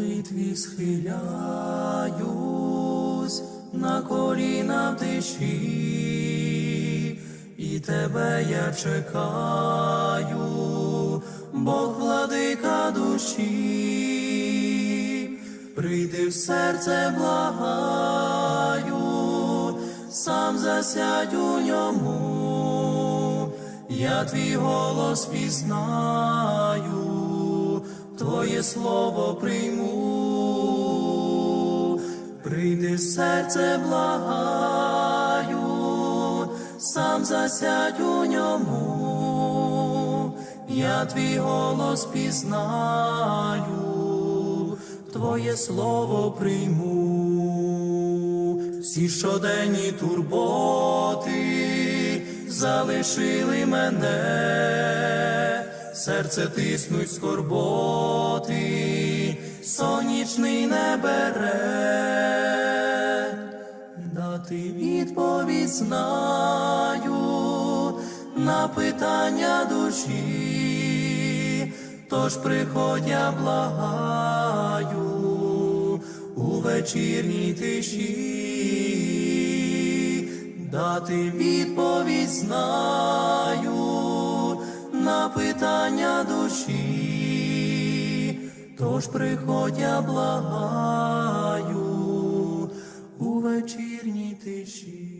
молитві схиляюсь на коліна в тиші, і тебе я чекаю, Бог владика душі, прийди в серце благаю, сам засядь у ньому, я твій голос пізнаю, Твоє слово прийму, серце благаю, сам засядь у ньому, я твій голос пізнаю, Твоє слово прийму, всі щоденні турботи залишили мене, серце тиснуть скорботи, сонячний не бере, дати відповідь знаю на питання душі, тож приходь, я благаю у вечірній тиші, дати відповідь знаю на питання душі, тож приходь, я благаю 气息。